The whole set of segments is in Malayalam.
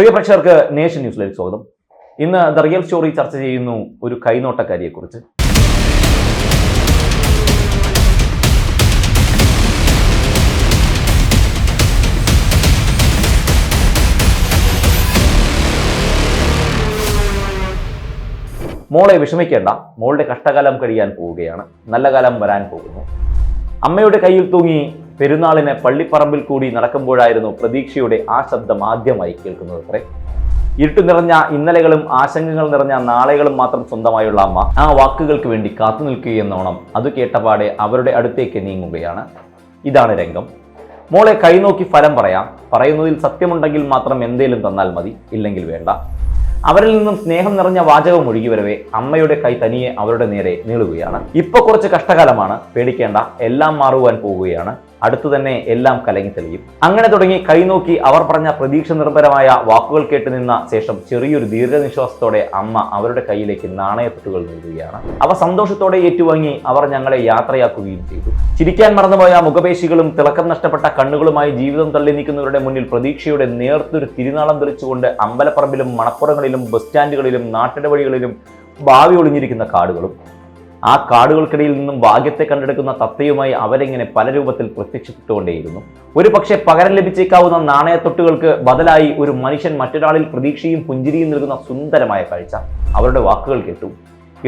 പ്രിയ പ്രേക്ഷകർക്ക് നേഷൻ ന്യൂസിലേക്ക് സ്വാഗതം. ഇന്ന് ദ റിയൽ സ്റ്റോറി ചർച്ച ചെയ്യുന്നു ഒരു കൈനോട്ടക്കാരിയെക്കുറിച്ച്. മോളെ വിഷമിക്കേണ്ട മോളുടെ കഷ്ടകാലം കഴിയാൻ പോവുകയാണ്. നല്ല കാലം വരാൻ പോകുന്നു. അമ്മയുടെ കയ്യിൽ തൂങ്ങി പെരുന്നാളിന് പള്ളിപ്പറമ്പിൽ കൂടി നടക്കുമ്പോഴായിരുന്നു പ്രതീക്ഷയുടെ ആ ശബ്ദം ആദ്യമായി കേൾക്കുന്നത് അത്രേ. ഇരുട്ടു നിറഞ്ഞ ഇന്നലകളും ആശങ്കകൾ നിറഞ്ഞ നാളെകളും മാത്രം സ്വന്തമായുള്ള അമ്മ ആ വാക്കുകൾക്ക് വേണ്ടി കാത്തു നിൽക്കുകയെന്നോണം അത് കേട്ടപാടെ അവരുടെ അടുത്തേക്ക് നീങ്ങുകയാണ്. ഇതാണ് രംഗം. മോളെ കൈനോക്കി ഫലം പറയാം. പറയുന്നതിൽ സത്യമുണ്ടെങ്കിൽ മാത്രം എന്തേലും തന്നാൽ മതി. ഇല്ലെങ്കിൽ വേണ്ട. അവരിൽ നിന്നും സ്നേഹം നിറഞ്ഞ വാചകം ഒഴുകി വരവേ അമ്മയുടെ കൈ തനിയെ അവരുടെ നേരെ നീളുകയാണ്. ഇപ്പൊ കുറച്ച് കഷ്ടകാലമാണ്. പേടിക്കേണ്ട. എല്ലാം മാറുവാൻ പോവുകയാണ്. അടുത്തു തന്നെ എല്ലാം കലങ്ങി തെളിയും. അങ്ങനെ തുടങ്ങി കൈനോക്കി അവർ പറഞ്ഞ പ്രതീക്ഷ നിർഭരമായ വാക്കുകൾ കേട്ട് നിന്ന ശേഷം ചെറിയൊരു ദീർഘനിശ്വാസത്തോടെ അമ്മ അവരുടെ കയ്യിലേക്ക് നാണയത്തുട്ടുകൾ നൽകുകയാണ് അവ സന്തോഷത്തോടെ ഏറ്റുവാങ്ങി അവർ ഞങ്ങളെ യാത്രയാക്കുകയും ചെയ്തു. ചിരിക്കാൻ മറന്നുപോയ മുഖപേശികളും തിളക്കം നഷ്ടപ്പെട്ട കണ്ണുകളുമായി ജീവിതം തള്ളി നീക്കുന്നവരുടെ മുന്നിൽ പ്രതീക്ഷയുടെ നേർത്തൊരു തിരുനാളം തെളിച്ചുകൊണ്ട് അമ്പലപ്പറമ്പിലും മണപ്പുറങ്ങളിലും ബസ് സ്റ്റാൻഡുകളിലും നാട്ടിടവഴികളിലും ഭാവി ഒളിഞ്ഞിരിക്കുന്ന കാടുകളും ആ കാടുകൾക്കിടയിൽ നിന്നും ഭാഗ്യത്തെ കണ്ടെടുക്കുന്ന തത്തയുമായി അവരെങ്ങനെ പല രൂപത്തിൽ പ്രത്യക്ഷപ്പെട്ടുകൊണ്ടേയിരുന്നു. ഒരു പക്ഷേ പകരം ലഭിച്ചേക്കാവുന്ന നാണയത്തൊട്ടുകൾക്ക് ബദലായി ഒരു മനുഷ്യൻ മറ്റൊരാളിൽ പ്രതീക്ഷയും പുഞ്ചിരിയും നൽകുന്ന സുന്ദരമായ കാഴ്ച അവരുടെ വാക്കുകൾ കേട്ടു.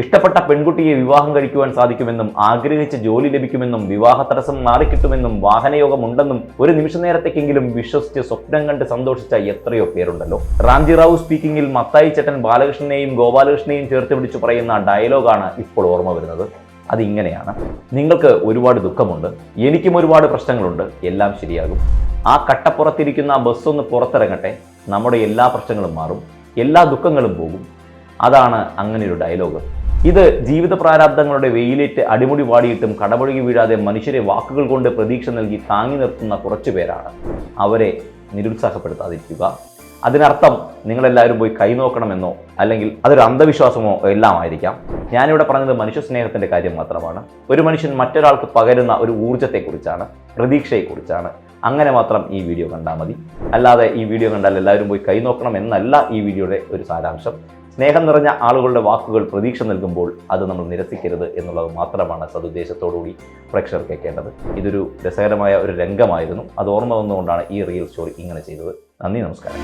ഇഷ്ടപ്പെട്ട പെൺകുട്ടിയെ വിവാഹം കഴിക്കുവാൻ സാധിക്കുമെന്നും ആഗ്രഹിച്ച ജോലി ലഭിക്കുമെന്നും വിവാഹ തടസ്സം മാറിക്കിട്ടുമെന്നും വാഹനയോഗമുണ്ടെന്നും ഒരു നിമിഷ നേരത്തേക്കെങ്കിലും വിശ്വസിച്ച് സ്വപ്നം കണ്ട് സന്തോഷിച്ച എത്രയോ പേരുണ്ടല്ലോ. റാംജി റാവു സ്പീക്കിംഗിൽ മത്തായി ചേട്ടൻ ബാലകൃഷ്ണനെയും ഗോപാലകൃഷ്ണനെയും ചേർത്ത് പിടിച്ചു പറയുന്ന ഡയലോഗാണ് ഇപ്പോൾ ഓർമ്മ വരുന്നത്. അതിങ്ങനെയാണ്. നിങ്ങൾക്ക് ഒരുപാട് ദുഃഖമുണ്ട്. എനിക്കും ഒരുപാട് പ്രശ്നങ്ങളുണ്ട്. എല്ലാം ശരിയാകും. ആ കട്ടപ്പുറത്തിരിക്കുന്ന ബസ് ഒന്ന് പുറത്തിറങ്ങട്ടെ. നമ്മുടെ എല്ലാ പ്രശ്നങ്ങളും മാറും. എല്ലാ ദുഃഖങ്ങളും പോകും. അതാണ് അങ്ങനെ ഒരു ഡയലോഗ്. ഇത് ജീവിത പ്രാരാബ്ദങ്ങളുടെ വെയിലേറ്റ് അടിമുടി വാടിയിട്ടും കടമുഴുകി വീഴാതെ മനുഷ്യരെ വാക്കുകൾ കൊണ്ട് പ്രതീക്ഷ നൽകി താങ്ങി നിർത്തുന്ന കുറച്ചു പേരാണ്. അവരെ നിരുത്സാഹപ്പെടുത്താതിരിക്കുക. അതിനർത്ഥം നിങ്ങളെല്ലാവരും പോയി കൈനോക്കണമെന്നോ അല്ലെങ്കിൽ അതൊരു അന്ധവിശ്വാസമോ എല്ലാം ആയിരിക്കാം. ഞാനിവിടെ പറഞ്ഞത് മനുഷ്യ സ്നേഹത്തിന്റെ കാര്യം മാത്രമാണ്. ഒരു മനുഷ്യൻ മറ്റൊരാൾക്ക് പകരുന്ന ഒരു ഊർജത്തെക്കുറിച്ചാണ് പ്രതീക്ഷയെക്കുറിച്ചാണ്. അങ്ങനെ മാത്രം ഈ വീഡിയോ കണ്ടാൽ മതി. അല്ലാതെ ഈ വീഡിയോ കണ്ടാൽ എല്ലാവരും പോയി കൈനോക്കണം എന്നല്ല ഈ വീഡിയോയുടെ ഒരു സാരാംശം. സ്നേഹം നിറഞ്ഞ ആളുകളുടെ വാക്കുകൾ പ്രതീക്ഷ നൽകുമ്പോൾ അത് നമ്മൾ നിരസിക്കരുത് എന്നുള്ളത് മാത്രമാണ് സതുദ്ദേശത്തോടുകൂടി പ്രേക്ഷകർ കേൾക്കേണ്ടത്. ഇതൊരു രസകരമായ ഒരു രംഗമായിരുന്നു. അത് ഓർമ്മ വന്നുകൊണ്ടാണ് ഈ റിയൽ സ്റ്റോറി ഇങ്ങനെ ചെയ്തത്. നന്ദി നമസ്കാരം.